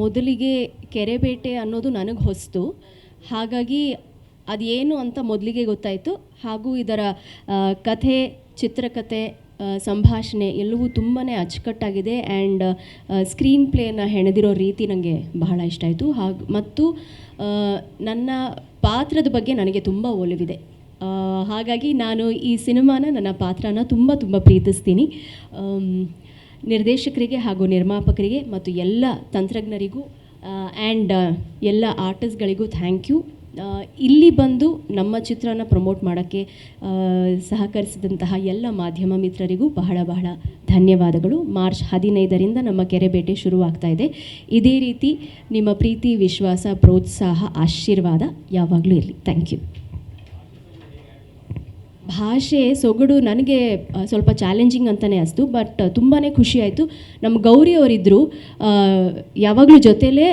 ಮೊದಲಿಗೆ ಕೆರೆಬೇಟೆ ಅನ್ನೋದು ನನಗೆ ಹೊಸ್ತು. ಹಾಗಾಗಿ ಅದೇನು ಅಂತ ಮೊದಲಿಗೆ ಗೊತ್ತಾಯಿತು. ಹಾಗೂ ಇದರ ಕಥೆ ಚಿತ್ರಕಥೆ ಸಂಭಾಷಣೆ ಎಲ್ಲವೂ ತುಂಬಾ ಅಚ್ಚುಕಟ್ಟಾಗಿದೆ. ಆ್ಯಂಡ್ ಸ್ಕ್ರೀನ್ ಪ್ಲೇನ ಹೆಣೆದಿರೋ ರೀತಿ ನನಗೆ ಬಹಳ ಇಷ್ಟ ಆಯಿತು. ಹಾಗೂ, ಮತ್ತು ನನ್ನ ಪಾತ್ರದ ಬಗ್ಗೆ ನನಗೆ ತುಂಬ ಒಲವಿದೆ. ಹಾಗಾಗಿ ನಾನು ಈ ಸಿನಿಮಾನ ನನ್ನ ಪಾತ್ರನ ತುಂಬ ತುಂಬ ಪ್ರೀತಿಸ್ತೀನಿ. ನಿರ್ದೇಶಕರಿಗೆ ಹಾಗೂ ನಿರ್ಮಾಪಕರಿಗೆ ಮತ್ತು ಎಲ್ಲ ತಂತ್ರಜ್ಞರಿಗೂ ಆ್ಯಂಡ್ ಎಲ್ಲ ಆರ್ಟಿಸ್ಟ್ಗಳಿಗೂ ಥ್ಯಾಂಕ್ ಯು ಇಲ್ಲಿ ಬಂದು ನಮ್ಮ ಚಿತ್ರನ ಪ್ರಮೋಟ್ ಮಾಡೋಕ್ಕೆ ಸಹಕರಿಸಿದಂತಹ ಎಲ್ಲ ಮಾಧ್ಯಮ ಮಿತ್ರರಿಗೂ ಬಹಳ ಬಹಳ ಧನ್ಯವಾದಗಳು. ಮಾರ್ಚ್ ಹದಿನೈದರಿಂದ ನಮ್ಮ ಕೆರೆಬೇಟೆ ಶುರುವಾಗ್ತಾ ಇದೆ. ಇದೇ ರೀತಿ ನಿಮ್ಮ ಪ್ರೀತಿ, ವಿಶ್ವಾಸ, ಪ್ರೋತ್ಸಾಹ, ಆಶೀರ್ವಾದ ಯಾವಾಗಲೂ ಇರಲಿ. ಥ್ಯಾಂಕ್ ಯು ಭಾಷೆ ಸೊಗಡು ನನಗೆ ಸ್ವಲ್ಪ ಚಾಲೆಂಜಿಂಗ್ ಅಂತಲೇ ಅಸ್ತು ಬಟ್ ತುಂಬಾ ಖುಷಿ ಆಯಿತು. ನಮ್ಮ ಗೌರಿ ಅವರಿದ್ದರು ಯಾವಾಗಲೂ ಜೊತೆಲೇ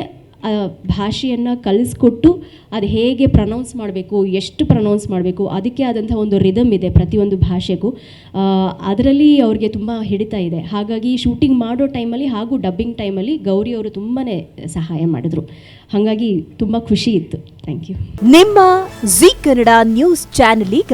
ಭಾಷೆಯನ್ನು ಕಲಿಸ್ಕೊಟ್ಟು ಅದು ಹೇಗೆ ಪ್ರನೌನ್ಸ್ ಮಾಡಬೇಕು, ಎಷ್ಟು ಪ್ರನೌನ್ಸ್ ಮಾಡಬೇಕು, ಅದಕ್ಕೆ ಆದಂಥ ಒಂದು ರಿದಮ್ ಇದೆ ಪ್ರತಿಯೊಂದು ಭಾಷೆಗೂ. ಅದರಲ್ಲಿ ಅವ್ರಿಗೆ ತುಂಬ ಹಿಡಿತಾ ಇದೆ. ಹಾಗಾಗಿ ಶೂಟಿಂಗ್ ಮಾಡೋ ಟೈಮಲ್ಲಿ ಹಾಗೂ ಡಬ್ಬಿಂಗ್ ಟೈಮಲ್ಲಿ ಗೌರಿ ಅವರು ತುಂಬಾ ಸಹಾಯ ಮಾಡಿದ್ರು. ಹಾಗಾಗಿ ತುಂಬ ಖುಷಿ ಇತ್ತು. ಥ್ಯಾಂಕ್ ಯು ನಿಮ್ಮ ಜಿ ಕನ್ನಡ ನ್ಯೂಸ್ ಚಾನೆಲ್ ಈಗ